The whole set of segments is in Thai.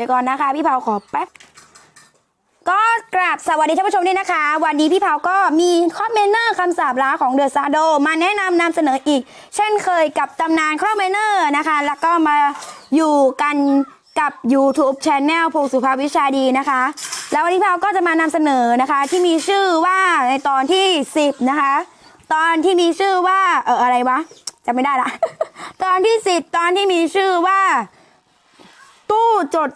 ดี๋ยวก่อนนะคะ พี่เผาขอแป๊บก็กราบสวัสดีท่านผู้ชมด้วยนะคะ วันนี้พี่เผาก็มีคอมเมนเนอร์คำสาบล้าของเดอะซาโดมาแนะนำนำเสนออีก เช่นเคยกับตำนานคอมเมนเนอร์นะคะ แล้วก็มาอยู่กันกับ YouTube Channel พงสุภาพวิชาดีนะคะ แล้ววันนี้พี่เผาก็จะมานำเสนอนะคะ ที่มีชื่อว่าในตอนที่ 10 นะคะ ตอนที่มีชื่อว่าเอออะไรวะจำไม่ได้ละ ตอนที่ 10 ตอนที่มีชื่อว่า ตู้จด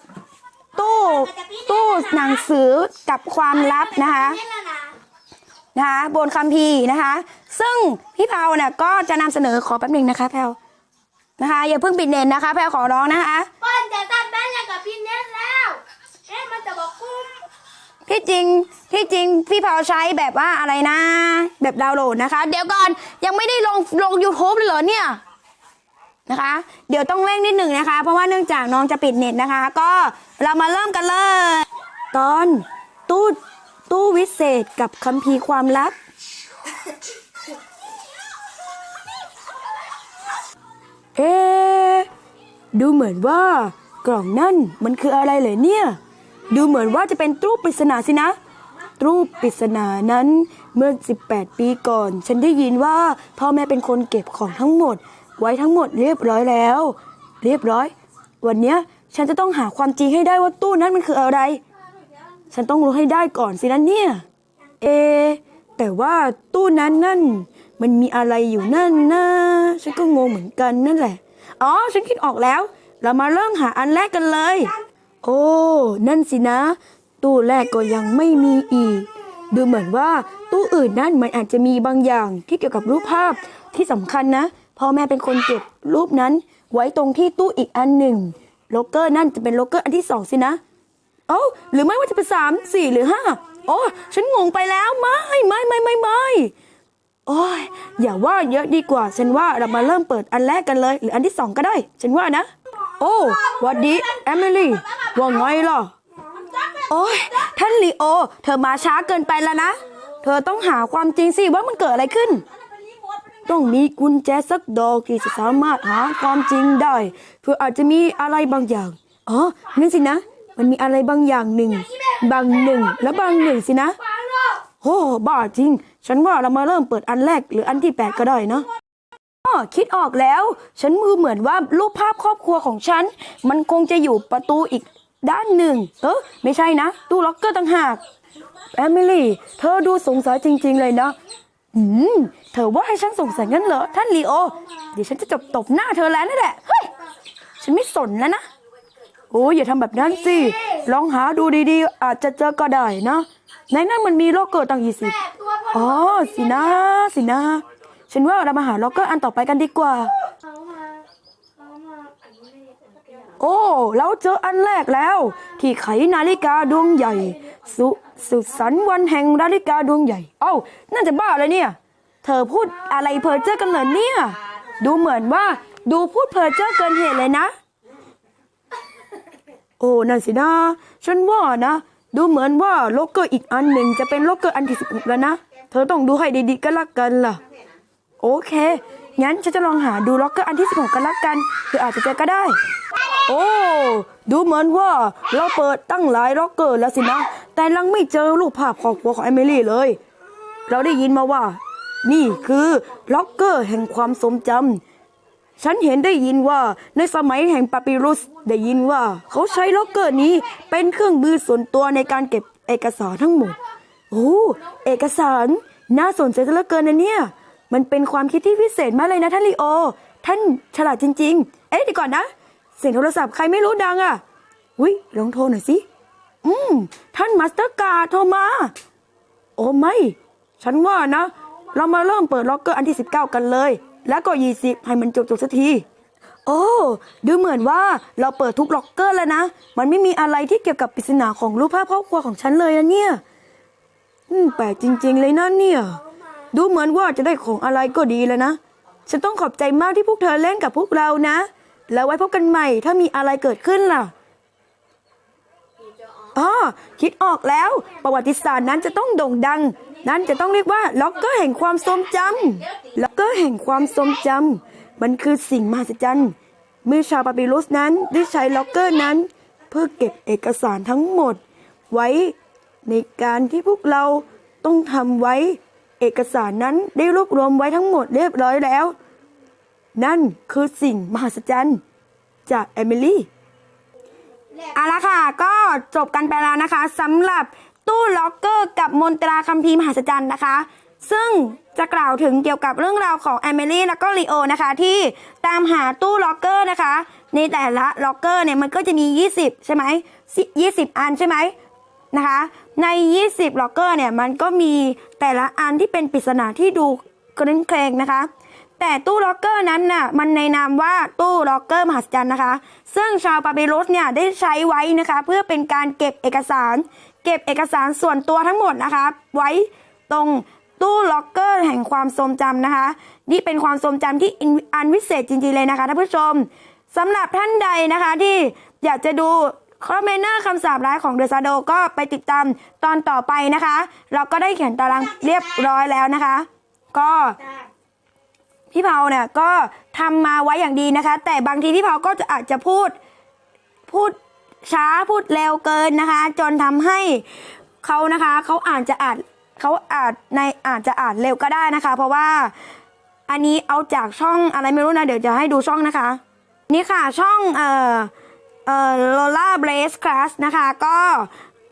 ตู้ตู้หนังสือกับความลับนะคะนะคะบนคัมภีร์นะคะ ซึ่งพี่เผาเนี่ยก็จะนำเสนอขอแป๊บหนึงนะคะแพลวนะคะอย่าเพิ่งปิดเน็ตนะคะ แพลวขอร้องนะคะป้อนจะตัดแบนแล้วกับพี่เน็ตแล้วเอ๊ะมันจะบอกกุ้มที่จริงที่จริงพี่เผาใช้แบบว่าอะไรนะ แบบดาวน์โหลดนะคะ เดี๋ยวก่อนยังไม่ได้ลงลง YouTube เลยเหรอเนี่ย นะคะ เดี๋ยวต้องเร่งนิดหนึ่งนะคะ เพราะว่าเนื่องจากน้องจะปิดเน็ตนะคะ ก็เรามาเริ่มกันเลย ตอนตู้ตู้วิเศษกับคัมภีร์ความลับ เอ๊ดูเหมือนว่ากล่องนั่นมันคืออะไรเหรอเนี่ย ดูเหมือนว่าจะเป็นตู้ปริศนาสินะตู้ปริศนานั้นเมื่อ 18 ปีก่อน ฉันได้ยินว่าพ่อแม่เป็นคนเก็บของทั้งหมด ไว้ทั้งหมดเรียบร้อยแล้ว เรียบร้อย วันเนี้ยฉันจะต้องหาความจริงให้ได้ว่าตู้นั้นมันคืออะไร ฉันต้องรู้ให้ได้ก่อนสินะเนี่ย เอ แต่ว่าตู้นั้นนั่น มันมีอะไรอยู่นั่นนะฉันก็งงเหมือนกันนั่นแหละ อ๋อ ฉันคิดออกแล้ว เรามาเริ่มหาอันแรกกันเลย โอ้ นั่นสินะ ตู้แรกก็ยังไม่มีอีก ดูเหมือนว่าตู้อื่นนั่นมันอาจจะมีบางอย่างที่เกี่ยวกับรูปภาพที่สำคัญนะ พ่อแม่เป็นคนเก็บรูปนั้น ไว้ตรงที่ตู้อีกอันหนึ่งโลกเกอร์นั่นจะเป็นโลกเกอร์อันที่สองสินะเอ้าหรือไม่ว่าจะเป็นสามสี่หรือห้าโอ้ฉันงงไปแล้วไม่ไม่ไม่ไม่ไม่โอ้ยอย่าว่าเยอะดีกว่า ฉันว่าเรามาเริ่มเปิดอันแรกกันเลย หรืออันที่สองก็ได้ ฉันว่านะ โอ้วัดดีแอมิลี่ว่าไงล่ะโอ้ยท่านลีโอ เธอมาช้าเกินไปแล้วนะ เธอต้องหาความจริงสิว่ามันเกิดอะไรขึ้น ต้องมีกุญแจสักดอกที่จะสามารถหาความจริงได้ เพื่ออาจจะมีอะไรบางอย่าง อ๋อนั่นสินะ มันมีอะไรบางอย่างหนึ่ง บางหนึ่งและบางหนึ่งสินะโอ้บ้าจริง ฉันว่าเรามาเริ่มเปิดอันแรกหรืออันที่แปดก็ได้เนะอ๋อคิดออกแล้ว ฉันมือเหมือนว่ารูปภาพครอบครัวของฉัน มันคงจะอยู่ประตูอีกด้านหนึ่ง เออไม่ใช่นะ ตู้ล็อกเกอร์ต่างหากแอมิลี่ เธอดูสงสัยจริง ๆ เลยนะ อืม เธอว่าให้ฉันสงสัยงั้นเหรอ ท่านลีโอ เดี๋ยวฉันจะจบตบหน้าเธอแล้วนั่นแหละ เฮ้ย ฉันไม่สนแล้วนะ โอ้ยอย่าทำแบบนั้นสิ ลองหาดูดีๆ อาจจะเจอก็ได้นะ ในนั้นมันมีโลกเกอร์ตั้งยี่สิบอ๋อ สินะ สินะ ฉันว่าเรามาหาล็อกเกอร์อันต่อไปกันดีกว่าเขามาเขามาอันนี้ไม่ได้เป็นสักอย่างโอ้ เราเจออันแรกแล้ว ที่ไขนาฬิกาดวงใหญ่ สุสุดสันวันแห่งนาฬิกาดวงใหญ่ เอ้าน่าจะบ้าเลยเนี่ย เธอพูดอะไรเพ้อเจ้อกันเหรอเนี่ย ดูเหมือนว่าดูพูดเพ้อเจ้อเกินเหตุเลยนะ โอ้นั่นสินะฉันว่านะ ดูเหมือนว่าล็อกเกอร์อีกอันหนึ่งจะเป็นล็อกเกอร์อันที่สิบหกแล้วนะ เธอต้องดูให้ดีๆก็ล้วกันล่ะ โอเค งั้นฉันจะลองหาดูล็อกเกอร์อันที่สิบหกกันละกันเพื่ออาจจะเจอก็ได้ โอ้ ดูเหมือนว่าเราเปิดตั้งหลายล็อกเกอร์แล้วสินะ แต่ยังไม่เจอรูปภาพครอบครัวของเอมิลี่เลย เราได้ยินมาว่า นี่คือล็อกเกอร์แห่งความทรงจำฉันเห็นได้ยินว่าในสมัยแห่งปาปิรุสได้ยินว่า เขาใช้ล็อกเกอร์นี้เป็นเครื่องมือส่วนตัวในการเก็บเอกสารทั้งหมด โอ้เอกสาร น่าสนใจเหลือเกินนะเนี่ย มันเป็นความคิดที่พิเศษมากเลยนะท่านลีโอ ท่านฉลาดจริง ๆ เอ๊ะเดี๋ยวก่อนนะ เสียงโทรศัพท์ใครไม่รู้ดังอะ อุ้ยลองโทรหน่อยสิ อืม ท่านมาสเตอร์การ์ดโทรมา โอ้ไม่ ฉันว่านะ เรามาเริ่มเปิดล็อกเกอร์อันที่ 19 กันเลย แล้วก็ 20 ให้มันจบจบสักที โอ้ ดูเหมือนว่าเราเปิดทุกล็อกเกอร์แล้วนะ มันไม่มีอะไรที่เกี่ยวกับปริศนาของรูปภาพครอบครัวของฉันเลยนะเนี่ย อืม แปลกจริง ๆ เลยนะเนี่ย ดูเหมือนว่าจะได้ของอะไรก็ดีแล้วนะ ฉันต้องขอบใจมากที่พวกเธอเล่นกับพวกเรานะ แล้วไว้พบกันใหม่ถ้ามีอะไรเกิดขึ้นล่ะ อ๋อคิดออกแล้ว ประวัติศาสตร์นั้นจะต้องโด่งดัง นั่นจะต้องเรียกว่าล็อกเกอร์แห่งความทรงจำล็อกเกอร์แห่งความทรงจำมันคือสิ่งมหัศจรรย์เมื่อชาวปาปิรุสนั้นได้ใช้ล็อกเกอร์นั้น เพื่อเก็บเอกสารทั้งหมด ไว้ในการที่พวกเราต้องทำไว้ เอกสารนั้นได้รวบรวมไว้ทั้งหมดเรียบร้อยแล้ว นั่นคือสิ่งมหัศจรรย์จากเอมิลี่ เอาละค่ะ ก็จบกันไปแล้วนะคะสำหรับตู้ล็อกเกอร์กับมนตราคัมภีร์มหัศจรรย์นะคะ ซึ่งจะกล่าวถึงเกี่ยวกับเรื่องราวของแอมิลี่แล้วก็ลีโอนะคะ ที่ตามหาตู้ล็อกเกอร์นะคะ ในแต่ละล็อกเกอร์เนี่ยมันก็จะมี 20 ใช่ไหม20อันใช่ไหมนะคะ ใน 20ล็อกเกอร์เนี่ยมันก็มีแต่ละอันที่เป็นปริศนาที่ดูเคร่งเครงนะคะ แต่ตู้ล็อกเกอร์นั้นน่ะมันในนามว่าตู้ล็อกเกอร์มหัศจรรย์นะคะ ซึ่งชาวปาเบรุสเนี่ยได้ใช้ไว้นะคะ เพื่อเป็นการเก็บเอกสาร เก็บเอกสารส่วนตัวทั้งหมดนะคะ ไว้ตรงตู้ล็อกเกอร์แห่งความทรงจำนะคะ นี่เป็นความทรงจำที่อันวิเศษจริงๆเลยนะคะท่านผู้ชมสำหรับท่านใดนะคะที่อยากจะดูคอมเมนเนอร์คำสาปร้ายของเดอะซาโดก็ไปติดตามตอนต่อไปนะคะ เราก็ได้เขียนตารางเรียบร้อยแล้วนะคะ ก็ พี่เผาเนี่ยก็ทำมาไว้อย่างดีนะคะ แต่บางทีพี่เผาก็อาจจะพูดพูดช้าพูดเร็วเกินนะคะ จนทำให้เขานะคะเขาอาจจะอานเขาอาจในอาจจะอ่านเร็วก็ได้นะคะ เพราะว่าอันนี้เอาจากช่องอะไรไม่รู้นะ เดี๋ยวจะให้ดูช่องนะคะ นี่ค่ะช่องเอ่อเอ่อ Lola Blaze Class นะคะ ก็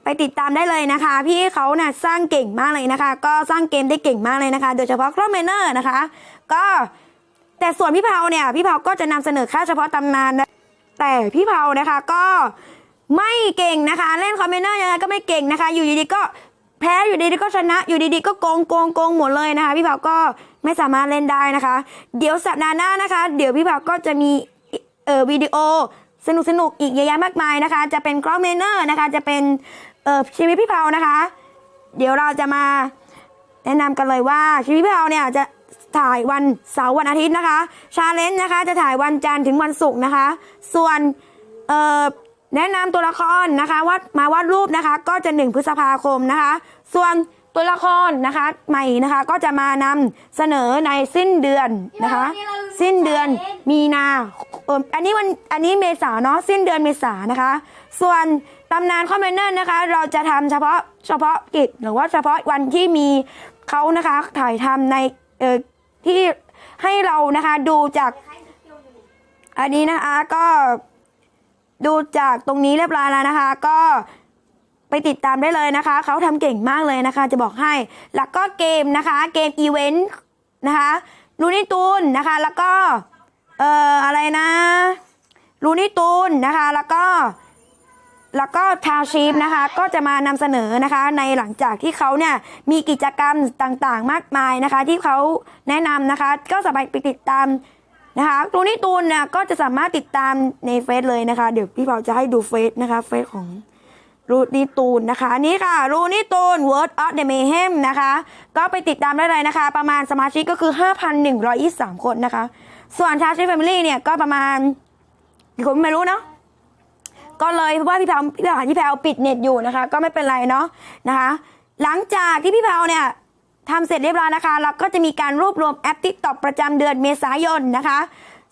ไปติดตามได้เลยนะคะ พี่เขาเนี่ยสร้างเก่งมากเลยนะคะ ก็สร้างเกมได้เก่งมากเลยนะคะ โดยเฉพาะเครื่อมเมเนอร์นะคะ ก็แต่ส่วนพี่เผาเนี่ยพี่เผาก็จะนำเสนอแค่เฉพาะตำนานนะแต่พี่เผานะคะก็ไม่เก่งนะคะ เล่นคอมเมนเนอร์ยังไงก็ไม่เก่งนะคะ อยู่ดีๆก็แพ้อยู่ดีๆก็ชนะ อยู่ดีๆก็โกงโกงโกงหมดเลยนะคะ พี่เผาก็ไม่สามารถเล่นได้นะคะ เดี๋ยวสัปดาห์หน้านะคะ เดี๋ยวพี่เผาก็จะมีเอ่อวิดีโอสนุกสนุกอีกเยอะแยะมากมายนะคะ จะเป็นกล้องเมนเนอร์นะคะ จะเป็น เอ่อชีวิตพี่เผานะคะ เดี๋ยวเราจะมาแนะนำกันเลยว่าชีวิตพี่เผาเนี่ยจะถ่ายวันเสาร์วันอาทิตย์นะคะ ชาเลนจ์นะคะ จะถ่ายวันจันทร์ถึงวันศุกร์นะคะ ส่วนเอ่อแนะนำตัวละครนะคะวาดมาวาดรูปนะคะ ก็จะ1พฤษภาคมนะคะ ส่วนตัวละครนะคะใหม่นะคะก็จะมานำเสนอในสิ้นเดือนนะคะ สิ้นเดือนมีนาเอ่ออันนี้วันอันนี้เมษาเนาะสิ้นเดือนเมษานะคะ ส่วน ตำนานคอมเมนเนอร์นะคะ เราจะทำเฉพาะเฉพาะกิจหรือว่าเฉพาะวันที่มีเขานะคะถ่ายทำในเอ่อที่ให้เรานะคะดูจากอันนี้นะคะก็ดูจากตรงนี้เรียบร้อยแล้วนะคะ ก็ไปติดตามได้เลยนะคะ เขาทำเก่งมากเลยนะคะ จะบอกให้ แล้วก็เกมนะคะ เกมอีเวนต์นะคะลูนี่ตูนนะคะ แล้วก็ เอ่ออะไรนะลูนี่ตูนนะคะ แล้วก็ แล้วก็ทาวชีฟนะคะก็จะมานำเสนอนะคะในหลังจากที่เขาเนี่ยมีกิจกรรมต่างๆ มากมายนะคะ ที่เขาแนะนำนะคะ ก็สามารถไปติดตามนะคะตูนี่ตูนเนี่ยก็จะสามารถติดตามในเฟซเลยนะคะ เดี๋ยวพี่เปาจะให้ดูเฟซนะคะเฟซของรูนี่ตูนนะคะอันนี่ค่ะ รูนี่ตูน Word of the Mayhem นะคะ ก็ไปติดตามได้เลยนะคะ ประมาณสมาชิกก็คือ 5,123 คนนะคะ ส่วนชาชิ f แฟมิลี่เนี่ยก็ประมาณกี่คนไม่รู้เนาะ ก็เลยเพราะว่าพี่แพรวพี่แพรวพี่แพรวปิดเน็ตอยู่นะคะ ก็ไม่เป็นไรเนาะนะคะ หลังจากที่พี่แพรวเนี่ยทำเสร็จเรียบร้อยนะคะ เราก็จะมีการรวบรวมแอป t ิ k t o k ประจำเดือนเมษายนนะคะ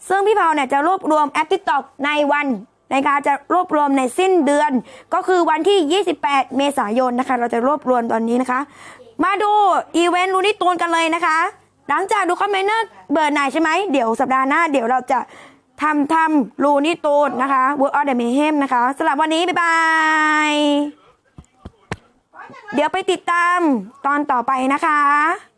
ซึ่งพี่แพรวเนี่ยจะรวบรวมแอป t ิ k t o k ในวันในการจะรวบรวมในสิ้นเดือน ก็คือวันที่ 28 เมษายนนะคะ เราจะรวบรวมตอนนี้นะคะ มาดูอีเวนต์ลูนิตูนกันเลยนะคะ หลังจากดูคอมเมนเนอร์เบอร์ไหนใช่ไหมเดี๋ยวสัปดาห์หน้า เดี๋ยวเราจะ ทำทำรูนิตูนนะคะ Work of the Mayhem นะคะสำหรับวันนี้ บ๊ายบาย เดี๋ยวไปติดตามตอนต่อไปนะคะ